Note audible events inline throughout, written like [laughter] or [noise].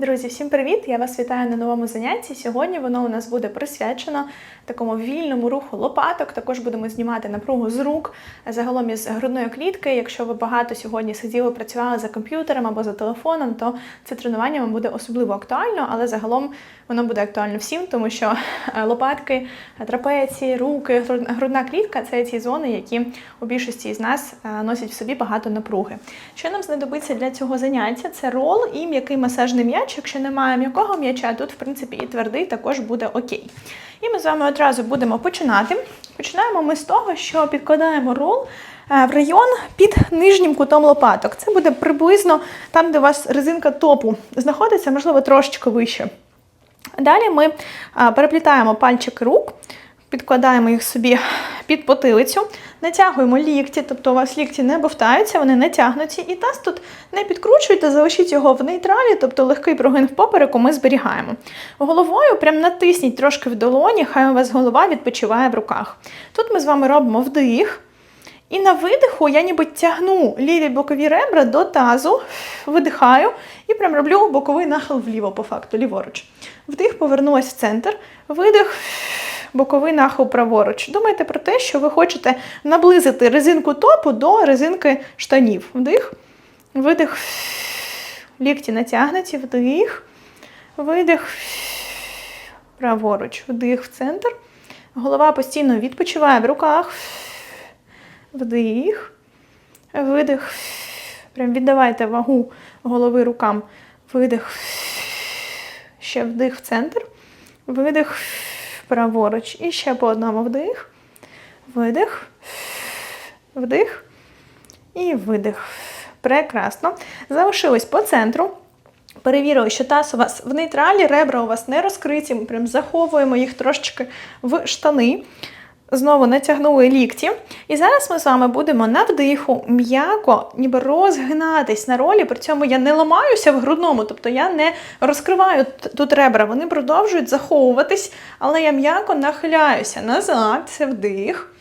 Друзі, всім привіт! Я вас вітаю на новому занятті. Сьогодні воно у нас буде присвячено такому вільному руху лопаток. Також будемо знімати напругу з рук, загалом із грудної клітки. Якщо ви багато сьогодні сиділи, працювали за комп'ютером або за телефоном, то це тренування вам буде особливо актуально, але загалом воно буде актуально всім, тому що е, лопатки, трапеції, руки, грудна клітка це ті зони, які у більшості з нас е, носять в собі багато напруги. Що нам знадобиться для цього заняття? Це рол і м'який масажний м'яч. Якщо немає м'якого м'яча, тут в принципі і твердий також буде окей. І ми з вами одразу будемо починати. Починаємо ми з того, що підкладаємо рол е, в район під нижнім кутом лопаток. Це буде приблизно там, де у вас резинка топу знаходиться, можливо, трошечки вище. Далі ми переплітаємо пальчики рук, підкладаємо їх собі під потилицю, натягуємо лікті, тобто у вас лікті не бовтаються, вони натягнуті, і таз тут не підкручуйте, залишіть його в нейтралі, тобто легкий прогин в попереку ми зберігаємо. Головою прям натисніть трошки в долоні, хай у вас голова відпочиває в руках. Тут ми з вами робимо вдих. І на видиху я ніби тягну ліві бокові ребра до тазу, видихаю і прям роблю боковий нахил вліво, по факту, ліворуч. Вдих, повернулась в центр, видих, боковий нахил праворуч. Думайте про те, що ви хочете наблизити резинку топу до резинки штанів. Вдих, видих, лікті натягнуті, вдих, видих, праворуч, вдих в центр. Голова постійно відпочиває в руках. Вдих, видих. Прям віддавайте вагу голови рукам. Видих. Ще вдих в центр. Видих праворуч. І ще по одному вдих. Видих. Вдих. І видих. Прекрасно. Залишилось по центру. Перевірили, що таз у вас в нейтралі, ребра у вас не розкриті. Ми прям заховуємо їх трошечки в штани. Знову натягнули лікті. І зараз ми з вами будемо на вдиху м'яко, ніби розгинатись на ролі. При цьому я не ламаюся в грудному, тобто я не розкриваю тут ребра. Вони продовжують заховуватись, але я м'яко нахиляюся назад, це вдих.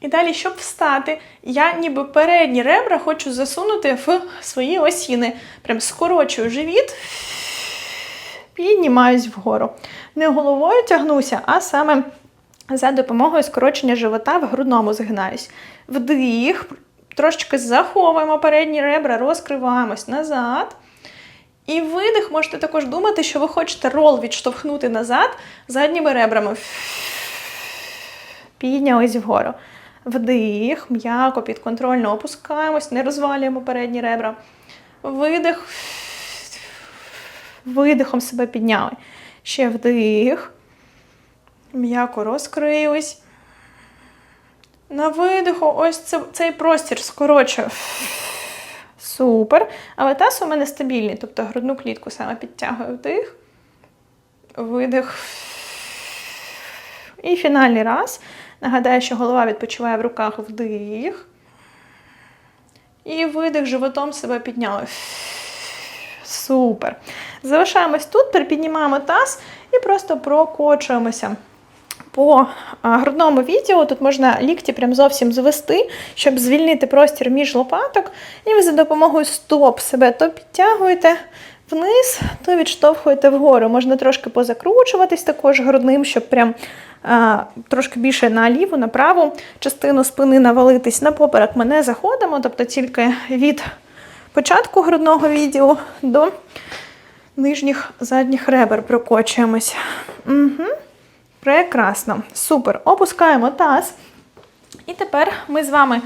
І далі, щоб встати, я ніби передні ребра хочу засунути в свої осіни. Прям скорочую живіт, піднімаюсь вгору. Не головою тягнуся, а саме за допомогою скорочення живота в грудному згинаюсь. Вдих, трошечки заховуємо передні ребра, розкриваємось назад. І видих, можете також думати, що ви хочете рол відштовхнути назад задніми ребрами. Піднялись вгору. Вдих, м'яко, підконтрольно опускаємось, не розвалюємо передні ребра. Видих. Видихом себе підняли. Ще вдих. М'яко розкрились. На видиху ось це, цей простір скорочую. Супер. Але таз у мене стабільний, тобто грудну клітку саме підтягую вдих. Видих. І фінальний раз. Нагадаю, що голова відпочиває в руках вдих. І видих животом себе підняли. Супер. Залишаємось тут, припіднімаємо таз і просто прокочуємося. По грудному відділу тут можна лікті прям зовсім звести, щоб звільнити простір між лопаток. І ви за допомогою стоп себе то підтягуєте вниз, то відштовхуєте вгору. Можна трошки позакручуватись також грудним, щоб прям а, трошки більше на ліву, на праву частину спини навалитись. На поперек ми не заходимо, тобто тільки від початку грудного відділу до нижніх задніх ребер прокочуємось. Угу. Прекрасно, супер. Опускаємо таз. І тепер ми з вами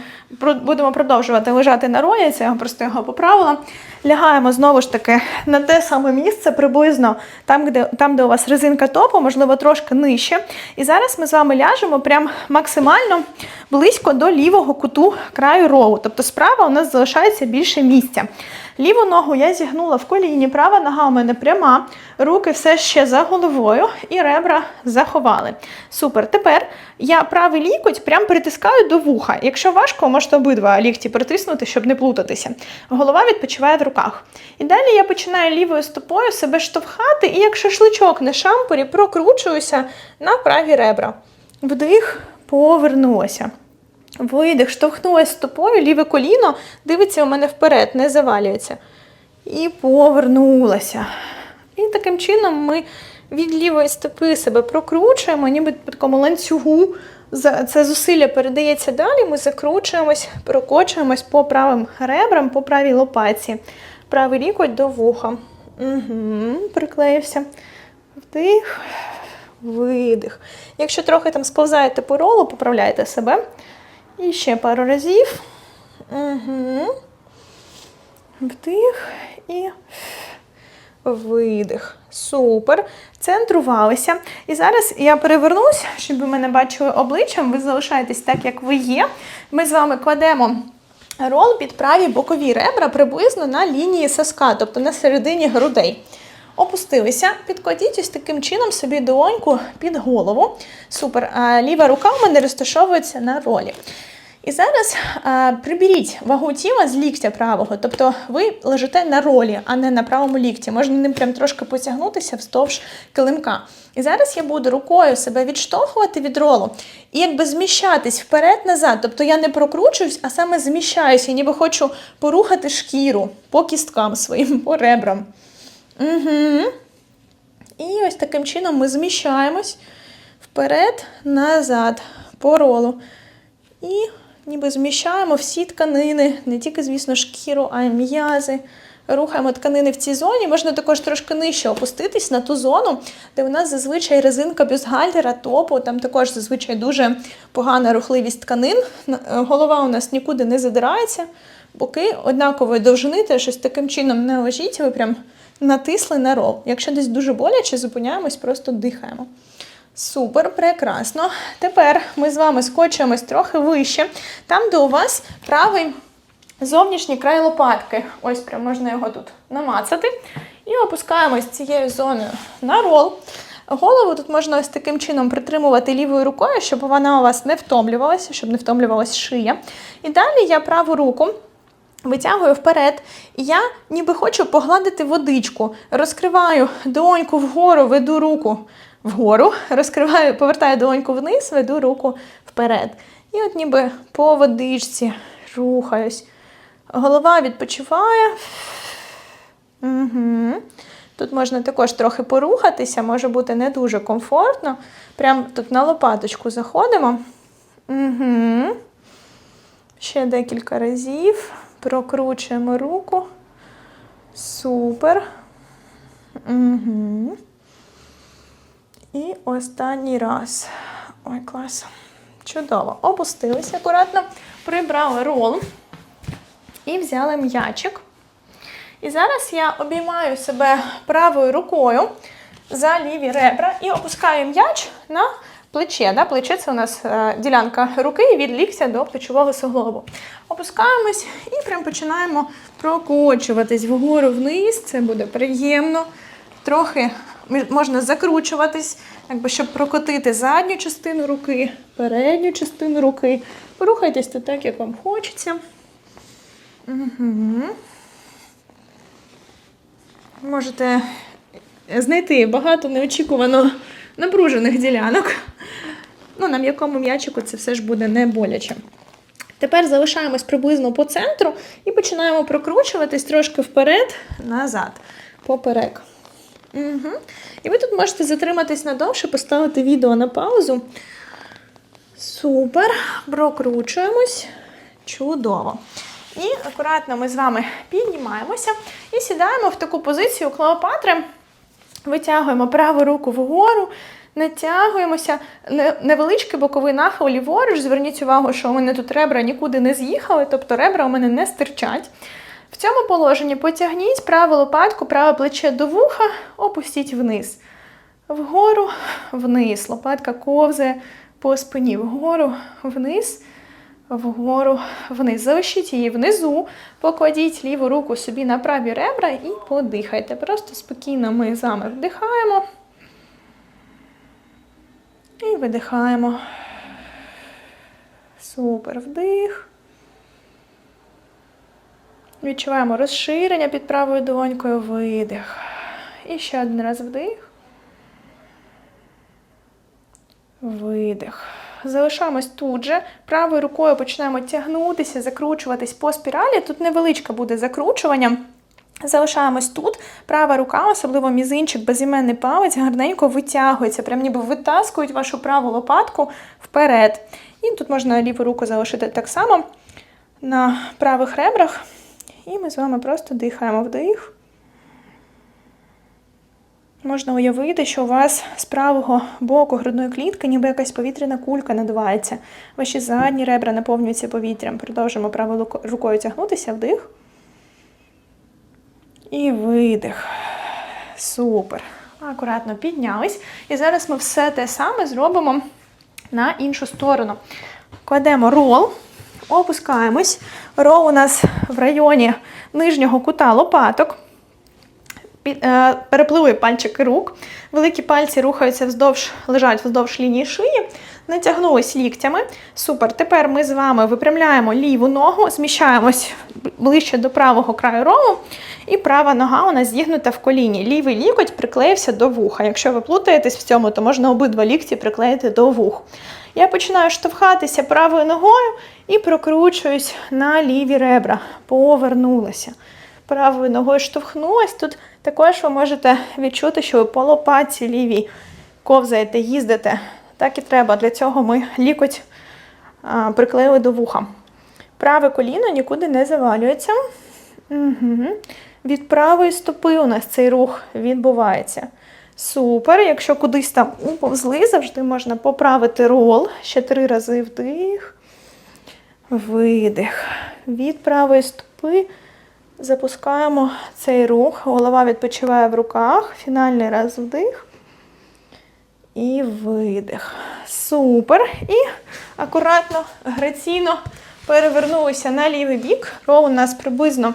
будемо продовжувати лежати на ролі, це я просто його поправила. Лягаємо знову ж таки на те саме місце, приблизно там, де, там, де у вас резинка топу, можливо, трошки нижче. І зараз ми з вами ляжемо прям максимально близько до лівого куту краю ролу. Тобто справа у нас залишається більше місця. Ліву ногу я зігнула в коліні, права нога у мене пряма, руки все ще за головою і ребра заховали. Супер. Тепер я правий лікоть прям притискаю до вуха. Якщо важко, можете обидва лікті притиснути, щоб не плутатися. Голова відпочиває в руках. І далі я починаю лівою стопою себе штовхати, і як шашличок на шампурі прокручуюся на праві ребра. Вдих, повернулася. Видих, штовхнулася стопою, ліве коліно дивиться у мене вперед, не завалюється. І повернулася. І таким чином ми від лівої стопи себе прокручуємо, ніби по такому ланцюгу. Це зусилля передається далі. Ми закручуємось, прокочуємось по правим ребрам, по правій лопатці. Правий лікоть до вуха. Угу, приклеївся. Вдих, видих. Якщо трохи там сповзаєте по ролу, поправляйте себе. І ще пару разів. Угу. Вдих і видих. Супер. Центрувалися. І зараз я перевернусь, щоб ви мене бачили обличчям. Ви залишаєтесь так, як ви є. Ми з вами кладемо рол під праві бокові ребра приблизно на лінії соска, тобто на середині грудей. Опустилися, підкладіть таким чином собі долоньку під голову. Супер. Ліва рука у мене розташовується на ролі. І зараз а, приберіть вагу тіла з ліктя правого, тобто ви лежите на ролі, а не на правому лікті. Можна ним прям трошки потягнутися вздовж килимка. І зараз я буду рукою себе відштовхувати від ролу і якби зміщатись вперед-назад. Тобто я не прокручуюсь, а саме зміщаюся, ніби хочу порухати шкіру по кісткам своїм, по ребрам. Угу. І ось таким чином ми зміщаємось вперед, назад, по ролу. І ніби зміщаємо всі тканини, не тільки, звісно, шкіру, а й м'язи. Рухаємо тканини в цій зоні. Можна також трошки нижче опуститись на ту зону, де у нас зазвичай резинка бюстгальтера, топу. Там також зазвичай дуже погана рухливість тканин. Голова у нас нікуди не задирається. Боки однакової довжини, теж щось таким чином не лежіть, ви прям натисли на рол. Якщо десь дуже боляче, зупиняємось, просто дихаємо. Супер, прекрасно. Тепер ми з вами скочуємось трохи вище, там, де у вас правий зовнішній край лопатки. Ось прям можна його тут намацати. І опускаємось цією зоною на рол. Голову тут можна ось таким чином притримувати лівою рукою, щоб вона у вас не втомлювалася, щоб не втомлювалася шия. І далі я праву руку Витягую вперед, і я ніби хочу погладити водичку. Розкриваю долоньку вгору, веду руку вгору, розкриваю, повертаю долоньку вниз, веду руку вперед. І от ніби по водичці рухаюсь. Голова відпочиває. Угу. Тут можна також трохи порухатися, може бути не дуже комфортно. Прямо тут на лопаточку заходимо. Угу. Ще декілька разів. Прокручуємо руку. Супер. Угу. І останній раз. Ой, клас. Чудово. Опустилися акуратно, прибрали рол і взяли м'ячик. І зараз я обіймаю себе правою рукою за ліві ребра і опускаю м'яч на плече. Да? Плече це у нас е, ділянка руки від ліктя до плечового суглобу. Опускаємось і прям починаємо прокочуватись вгору вниз. Це буде приємно. Трохи можна закручуватись, якби, щоб прокотити задню частину руки, передню частину руки. Порухайтесь тут так, як вам хочеться. Угу. Можете знайти багато неочікувано напружених ділянок. Ну, на м'якому м'ячику це все ж буде не боляче. Тепер залишаємось приблизно по центру і починаємо прокручуватись трошки вперед, назад, поперек. Угу. І ви тут можете затриматись надовше, поставити відео на паузу. Супер. Прокручуємось. Чудово. І акуратно ми з вами піднімаємося і сідаємо в таку позицію Клеопатри. Витягуємо праву руку вгору, натягуємося. Невеличкий боковий нахил ліворуч. Зверніть увагу, що у мене тут ребра нікуди не з'їхали, тобто ребра у мене не стирчать. В цьому положенні потягніть праву лопатку, праве плече до вуха, опустіть вниз. Вгору, вниз. Лопатка ковзає по спині. Вгору, вниз, вгору, вниз. Залишіть її внизу, покладіть ліву руку собі на праві ребра і подихайте. Просто спокійно ми з вами вдихаємо. І видихаємо. Супер вдих. Відчуваємо розширення під правою долонькою, видих. І ще один раз вдих. Видих. Залишаємось тут же. Правою рукою починаємо тягнутися, закручуватись по спіралі. Тут невеличке буде закручування. Залишаємось тут. Права рука, особливо мізинчик, безіменний палець, гарненько витягується. Прям ніби витаскують вашу праву лопатку вперед. І тут можна ліву руку залишити так само на правих ребрах. І ми з вами просто дихаємо вдих. Можна уявити, що у вас з правого боку грудної клітки ніби якась повітряна кулька надувається. Ваші задні ребра наповнюються повітрям. Продовжимо правою рукою тягнутися вдих. І видих. Супер. Акуратно піднялись. І зараз ми все те саме зробимо на іншу сторону. Кладемо рол, опускаємось. Рол у нас в районі нижнього кута лопаток. Е, пальчики рук. Великі пальці рухаються вздовж, лежать вздовж лінії шиї. Натягнулись ліктями. Супер. Тепер ми з вами випрямляємо ліву ногу, зміщаємось ближче до правого краю ролу. І права нога у нас зігнута в коліні. Лівий лікоть приклеївся до вуха. Якщо ви плутаєтесь в цьому, то можна обидва лікті приклеїти до вух. Я починаю штовхатися правою ногою і прокручуюсь на ліві ребра. Повернулася. Правою ногою штовхнулась. Тут також ви можете відчути, що ви по лопатці лівій ковзаєте, їздите. Так і треба. Для цього ми лікоть приклеїли до вуха. Праве коліно нікуди не завалюється. Угу. Від правої стопи у нас цей рух відбувається. Супер. Якщо кудись там уповзли, завжди можна поправити рол. Ще три рази вдих. Видих. Від правої стопи запускаємо цей рух. Голова відпочиває в руках. Фінальний раз вдих. І видих. Супер. І акуратно, граційно перевернулися на лівий бік. Рол у нас приблизно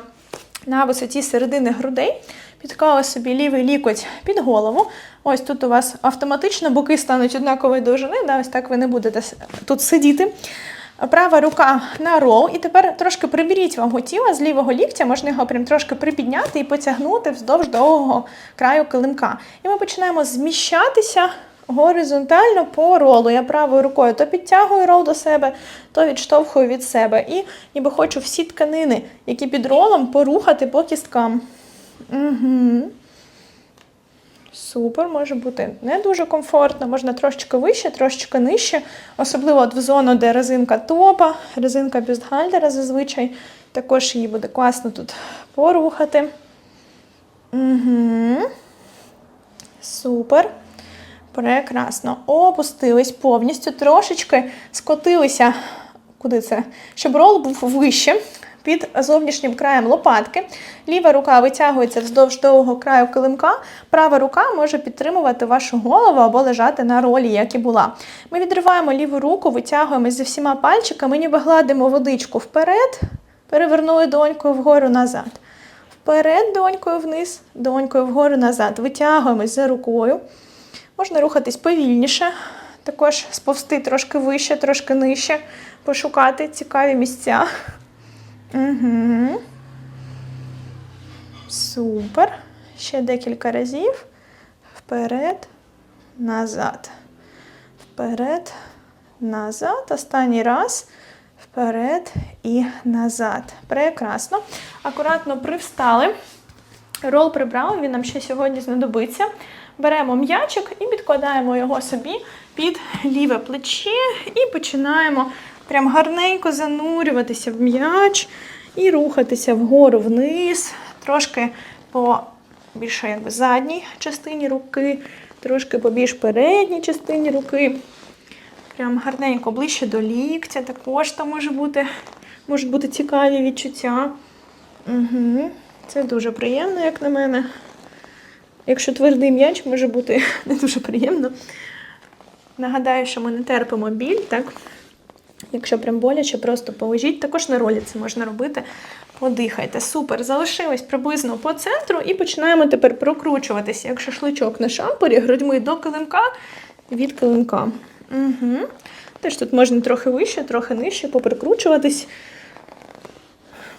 на висоті середини грудей. Підклали собі лівий лікоть під голову. Ось тут у вас автоматично боки стануть однакової довжини. Да, ось так ви не будете тут сидіти. Права рука на рол. І тепер трошки приберіть вагу тіла з лівого ліктя, можна його прям трошки припідняти і потягнути вздовж довгого краю килимка. І ми починаємо зміщатися горизонтально по ролу. Я правою рукою то підтягую рол до себе, то відштовхую від себе. І ніби хочу всі тканини, які під ролом, порухати по кісткам. Угу. Супер, може бути не дуже комфортно, можна трошечки вище, трошечки нижче, особливо от в зону, де резинка топа, резинка бюстгальтера зазвичай. Також її буде класно тут порухати. Угу. Супер. Прекрасно. Опустились повністю, трошечки скотилися. Куди це? Щоб рол був вище. Під зовнішнім краєм лопатки. Ліва рука витягується вздовж довгого краю килимка. Права рука може підтримувати вашу голову або лежати на ролі, як і була. Ми відриваємо ліву руку, витягуємо зі всіма пальчиками, ніби гладимо водичку вперед, перевернули донькою вгору назад. Вперед, донькою вниз, донькою вгору назад. Витягуємось за рукою. Можна рухатись повільніше, також сповзти трошки вище, трошки нижче, пошукати цікаві місця. Угу. Супер. Ще декілька разів. Вперед, назад. Вперед, назад. Останній раз. Вперед і назад. Прекрасно. Акуратно привстали. Рол прибрали, він нам ще сьогодні знадобиться. Беремо м'ячик і підкладаємо його собі під ліве плече і починаємо прям гарненько занурюватися в м'яч і рухатися вгору вниз, трошки по більше якби задній частині руки, трошки по більш передній частині руки. Прям гарненько ближче до ліктя, також там може бути, можуть бути цікаві відчуття. Угу. Це дуже приємно, як на мене. Якщо твердий м'яч, може бути [laughs] не дуже приємно. Нагадаю, що ми не терпимо біль, так? Якщо прям боляче, просто положіть. Також на ролі це можна робити. Подихайте. Супер. Залишилось приблизно по центру і починаємо тепер прокручуватися, як шашличок на шампурі, грудьми до килимка, від килимка. Угу. Теж тут можна трохи вище, трохи нижче, поприкручуватись,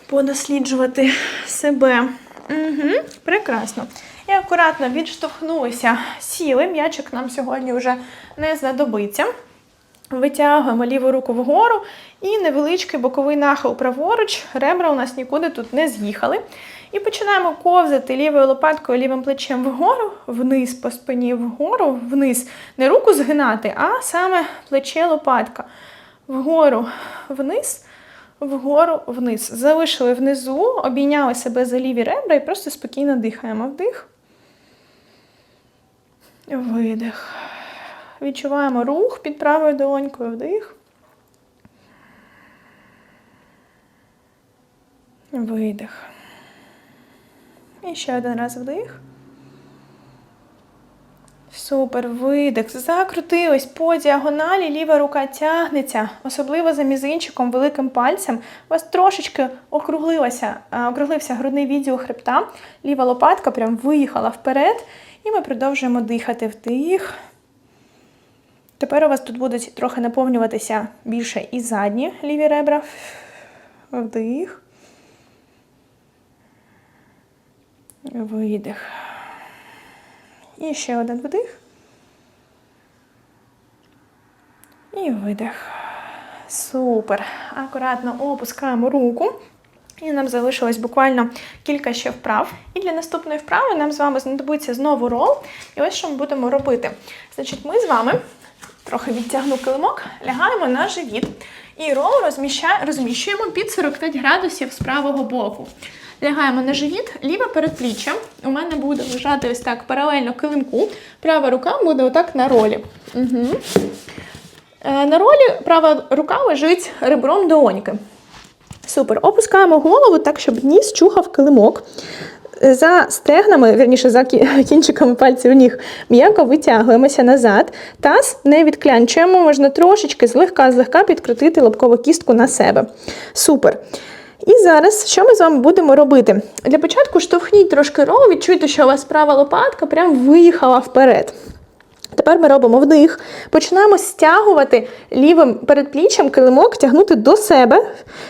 подосліджувати себе. Угу. Прекрасно. І акуратно відштовхнулися, сіли. М'ячик нам сьогодні вже не знадобиться. Витягуємо ліву руку вгору і невеличкий боковий нахил праворуч. Ребра у нас нікуди тут не з'їхали. І починаємо ковзати лівою лопаткою, лівим плечем вгору, вниз по спині, вгору, вниз. Не руку згинати, а саме плече лопатка. Вгору, вниз, вгору, вниз. Залишили внизу, обійняли себе за ліві ребра і просто спокійно дихаємо. Вдих. Видих. Відчуваємо рух під правою долонькою. Вдих. Видих. І ще один раз вдих. Супер, видих. Закрутились по діагоналі, ліва рука тягнеться, особливо за мізинчиком, великим пальцем. У вас трошечки округлилася, округлився грудний відділ хребта. Ліва лопатка прям виїхала вперед. І ми продовжуємо дихати вдих. Тепер у вас тут будуть трохи наповнюватися більше і задні ліві ребра. Вдих. Видих. І ще один вдих. І видих. Супер. Акуратно опускаємо руку. І нам залишилось буквально кілька ще вправ. І для наступної вправи нам з вами знадобиться знову рол. І ось що ми будемо робити. Значить, ми з вами трохи відтягну килимок, лягаємо на живіт. І рол розміщуємо під 45 градусів з правого боку. Лягаємо на живіт, ліве передпліччя. У мене буде лежати ось так паралельно килимку. Права рука буде отак на ролі. Угу. На ролі права рука лежить ребром долоньки. Супер. Опускаємо голову так, щоб ніс чухав килимок. За стегнами, верніше, за [laughs] кінчиками пальців ніг, м'яко витягуємося назад. Таз не відклянчуємо, можна трошечки злегка-злегка підкрутити лобкову кістку на себе. Супер. І зараз що ми з вами будемо робити? Для початку штовхніть трошки рол, відчуйте, що у вас права лопатка прям виїхала вперед. Тепер ми робимо вдих. Починаємо стягувати лівим передпліччям килимок, тягнути до себе,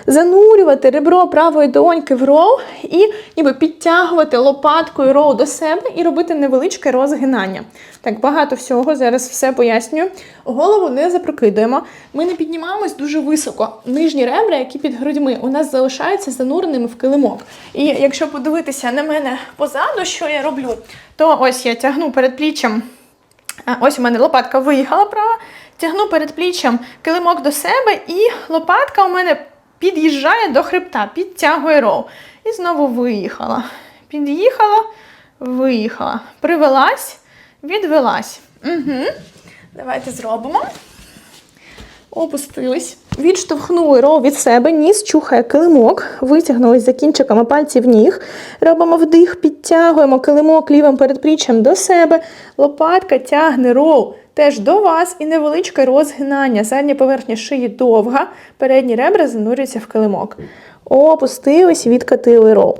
занурювати ребро правої долоньки в рол і ніби підтягувати лопаткою рол до себе і робити невеличке розгинання. Так, багато всього, зараз все пояснюю. Голову не запрокидуємо. Ми не піднімаємось дуже високо. Нижні ребра, які під грудьми, у нас залишаються зануреними в килимок. І якщо подивитися на мене позаду, що я роблю, то ось я тягну передпліччям. А, Ось у мене лопатка виїхала права, тягну перед пліччям килимок до себе, і лопатка у мене під'їжджає до хребта, підтягує ров. І знову виїхала. Під'їхала, виїхала. Привелась, відвелась. Угу. Давайте зробимо. Опустились, відштовхнули рол від себе, ніс чухає килимок, витягнулись за кінчиками пальців ніг. Робимо вдих, підтягуємо килимок лівим передпліччям до себе. Лопатка тягне рол теж до вас і невеличке розгинання. Задня поверхня шиї довга, передні ребра занурюються в килимок. Опустились, відкатили рол.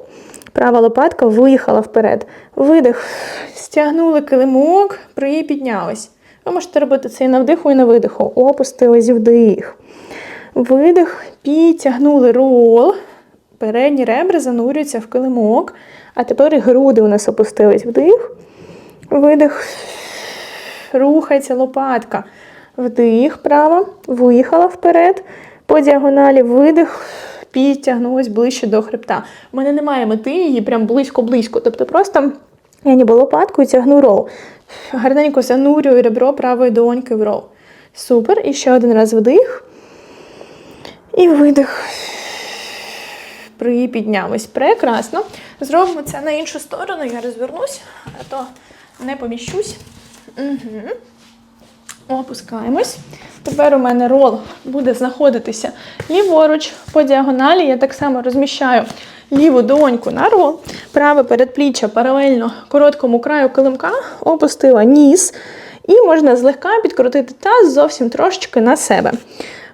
Права лопатка виїхала вперед. Видих, стягнули килимок, припіднялись. Ви можете робити це і на вдиху, і на видиху. Опустились вдих. Видих, підтягнули рол. Передні ребра занурюються в килимок. А тепер і груди у нас опустились. Вдих. Видих. Рухається лопатка. Вдих, права. Виїхала вперед. По діагоналі видих. Підтягнулась ближче до хребта. У мене немає мети її прям близько-близько. Тобто просто я ніби лопаткою тягну рол. Гарненько занурюю ребро правої долоньки в рол. Супер. І ще один раз вдих. І видих. Припіднялись. Прекрасно. Зробимо це на іншу сторону. Я розвернусь, а то не поміщусь. Угу. Опускаємось. Тепер у мене рол буде знаходитися ліворуч по діагоналі. Я так само розміщаю ліву долоньку на рол, праве передпліччя паралельно короткому краю килимка, опустила ніс. І можна злегка підкрутити таз зовсім трошечки на себе.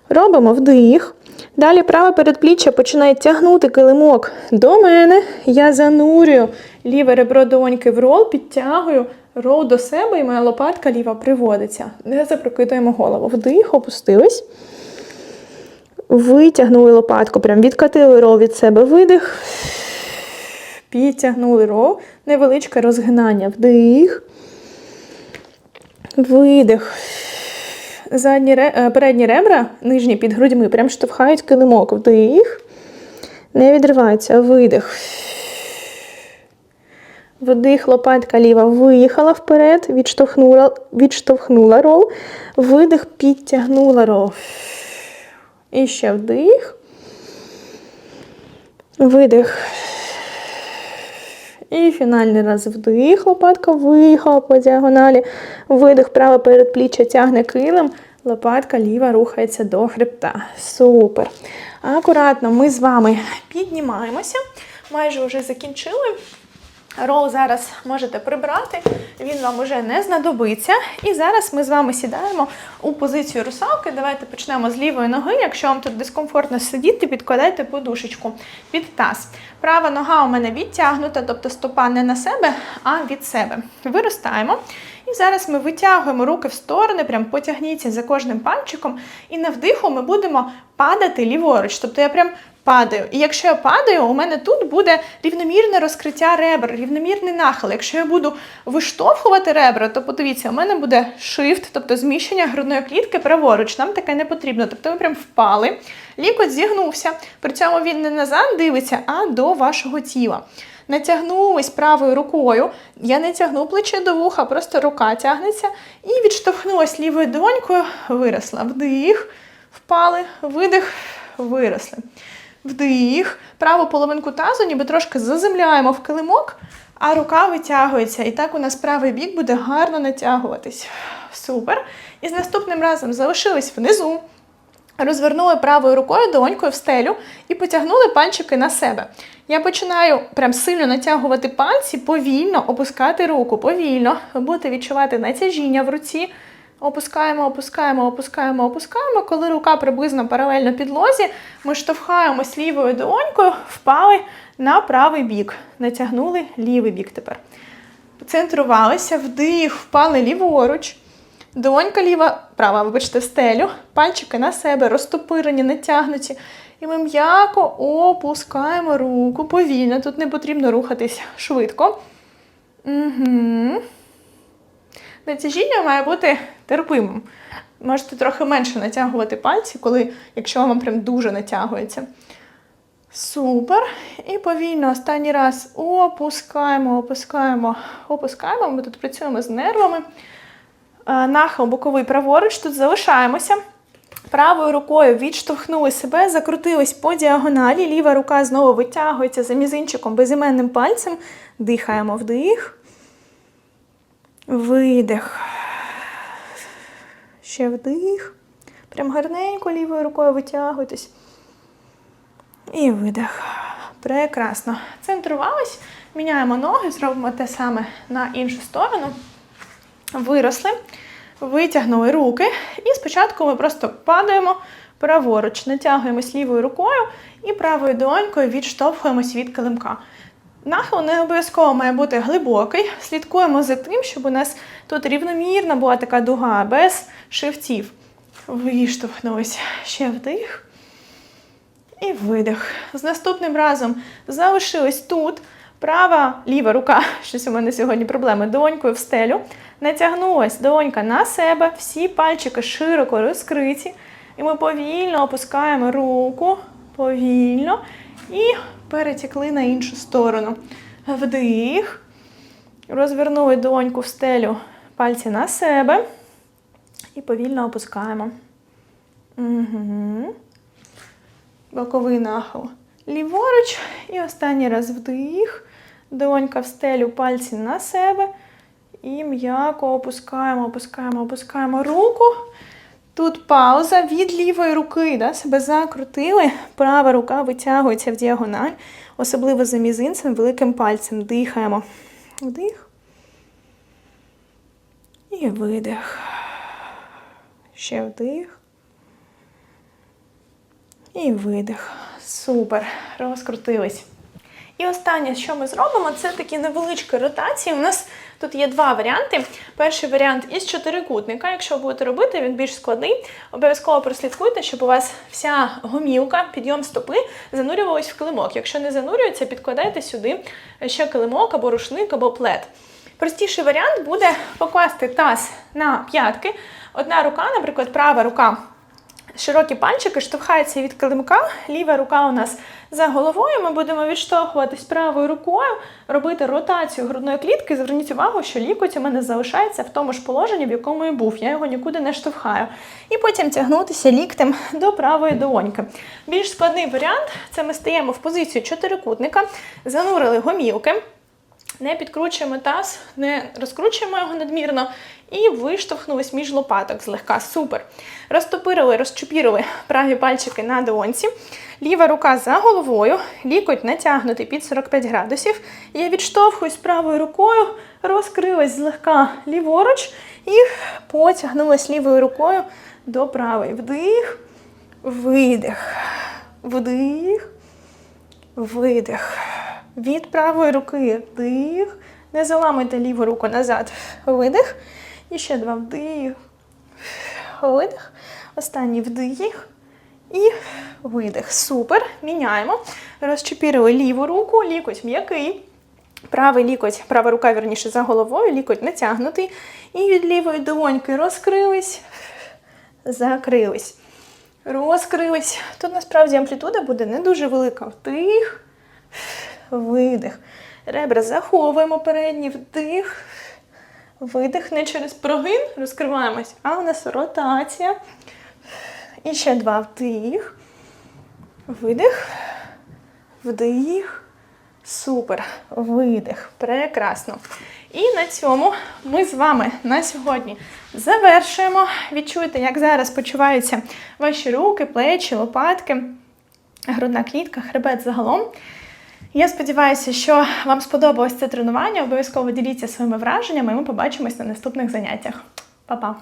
Робимо вдих. Далі праве передпліччя починає тягнути килимок до мене. Я занурюю ліве ребро долоньки в рол, підтягую рол до себе, і моя лопатка ліва приводиться. Не запрокидуємо голову. Вдих, опустились. Витягнули лопатку, прям відкатили рол від себе, видих. Підтягнули рол. Невеличке розгинання. Вдих. Видих. Задні, е, передні ребра, нижні під грудьми, прям штовхають килимок. Вдих. Не відриваються. Видих. Вдих, лопатка ліва виїхала вперед, відштовхнула, відштовхнула рол. Видих, підтягнула рол. І ще вдих. Видих. І фінальний раз вдих, лопатка виїхала по діагоналі. Видих, праве передпліччя тягне килим. Лопатка ліва рухається до хребта. Супер. Акуратно ми з вами піднімаємося. Майже вже закінчили. Рол зараз можете прибрати, він вам уже не знадобиться. І зараз ми з вами сідаємо у позицію русалки. Давайте почнемо з лівої ноги. Якщо вам тут дискомфортно сидіти, підкладайте подушечку під таз. Права нога у мене відтягнута, тобто стопа не на себе, а від себе. Виростаємо. І зараз ми витягуємо руки в сторони, прям потягніться за кожним пальчиком. І на вдиху ми будемо падати ліворуч. Тобто я прям падаю. І якщо я падаю, у мене тут буде рівномірне розкриття ребер, рівномірний нахил. Якщо я буду виштовхувати ребра, то подивіться, у мене буде shift, тобто зміщення грудної клітки праворуч. Нам таке не потрібно. Тобто ви прям впали, лікоть зігнувся. При цьому він не назад дивиться, а до вашого тіла. Натягнулись правою рукою. Я не тягну плече до вуха, просто рука тягнеться. І відштовхнулась лівою долонькою, виросла. Вдих, впали, видих, виросли. Вдих, праву половинку тазу, ніби трошки заземляємо в килимок, а рука витягується. І так у нас правий бік буде гарно натягуватись. Супер. І з наступним разом залишились внизу. Розвернули правою рукою долонькою в стелю і потягнули пальчики на себе. Я починаю прям сильно натягувати пальці, повільно опускати руку, повільно. Ви будете відчувати натяжіння в руці. Опускаємо, опускаємо, опускаємо, опускаємо. Коли рука приблизно паралельно підлозі, ми штовхаємось лівою долонькою, впали на правий бік. Натягнули лівий бік тепер. Центрувалися, вдих, впали ліворуч. Долонька ліва, права, вибачте, стелю, пальчики на себе, розтопирені, натягнуті. І ми м'яко опускаємо руку повільно. Тут не потрібно рухатись швидко. Угу. Натяжіння має бути терпимим. Можете трохи менше натягувати пальці, коли, якщо вам прям дуже натягується. Супер. І повільно останній раз опускаємо, опускаємо, опускаємо. Ми тут працюємо з нервами. Е, Нахил боковий праворуч, тут залишаємося. Правою рукою відштовхнули себе, закрутились по діагоналі. Ліва рука знову витягується за мізинчиком безіменним пальцем. Дихаємо вдих. Видих. Ще вдих. Прям гарненько лівою рукою витягуйтесь. І видих. Прекрасно. Центрувались. Міняємо ноги, зробимо те саме на іншу сторону. Виросли. Витягнули руки. І спочатку ми просто падаємо праворуч, натягуємось лівою рукою і правою долонькою відштовхуємось від килимка. Нахил не обов'язково має бути глибокий. Слідкуємо за тим, щоб у нас тут рівномірна була така дуга, без шивців. Виштовхнулись. Ще вдих. І видих. З наступним разом залишились тут. Права, ліва рука, [laughs] щось у мене сьогодні проблеми, долонькою в стелю. Натягнулась долонька на себе, всі пальчики широко розкриті. І ми повільно опускаємо руку, повільно і перетекли на іншу сторону. Вдих. Розвернули долоньку в стелю, пальці на себе. І повільно опускаємо. Угу. Боковий нахил. Ліворуч. І останній раз вдих. Долонька в стелю, пальці на себе. І м'яко опускаємо, опускаємо, опускаємо руку. Тут пауза від лівої руки. Да? Себе закрутили. Права рука витягується в діагональ, особливо за мізинцем, великим пальцем. Дихаємо. Вдих. І видих. Ще вдих. І видих. Супер. Розкрутились. І останнє, що ми зробимо, це такі невеличкі ротації. У нас тут є два варіанти. Перший варіант із чотирикутника. Якщо ви будете робити, він більш складний. Обов'язково прослідкуйте, щоб у вас вся гомілка, підйом стопи занурювалась в килимок. Якщо не занурюється, підкладайте сюди ще килимок або рушник, або плед. Простіший варіант буде покласти таз на п'ятки. Одна рука, наприклад, права рука Широкі пальчики штовхаються від килимка, ліва рука у нас за головою. Ми будемо відштовхуватись правою рукою, робити ротацію грудної клітки. Зверніть увагу, що лікоть у мене залишається в тому ж положенні, в якому і був. Я його нікуди не штовхаю. І потім тягнутися ліктем до правої долоньки. Більш складний варіант це ми стаємо в позицію чотирикутника, занурили гомілки. Не підкручуємо таз, не розкручуємо його надмірно і виштовхнулись між лопаток злегка. Супер. Розтопирили, розчупірили праві пальчики на долонці. Ліва рука за головою, лікоть натягнутий під 45 градусів. Я відштовхуюсь правою рукою, розкрилась злегка ліворуч і потягнулась лівою рукою до правої. Вдих, видих, вдих, видих. Від правої руки вдих. Не заламуйте ліву руку назад. Видих. І ще два вдих. Видих. Останній вдих. І видих. Супер. Міняємо. Розчепірили ліву руку, лікоть м'який. Правий лікоть, права рука, вірніше, за головою, лікоть натягнутий. І від лівої долоньки розкрились, закрились. Розкрились. Тут насправді амплітуда буде не дуже велика. Вдих, видих. Ребра заховуємо передні, вдих, видих. Не через прогин розкриваємось, а у нас ротація. І ще два вдих, видих, вдих. Супер, видих, прекрасно. І на цьому ми з вами на сьогодні завершуємо. Відчуйте, як зараз почуваються ваші руки, плечі, лопатки, грудна клітка, хребет загалом. Я сподіваюся, що вам сподобалось це тренування. Обов'язково діліться своїми враженнями, і ми побачимось на наступних заняттях. Па-па!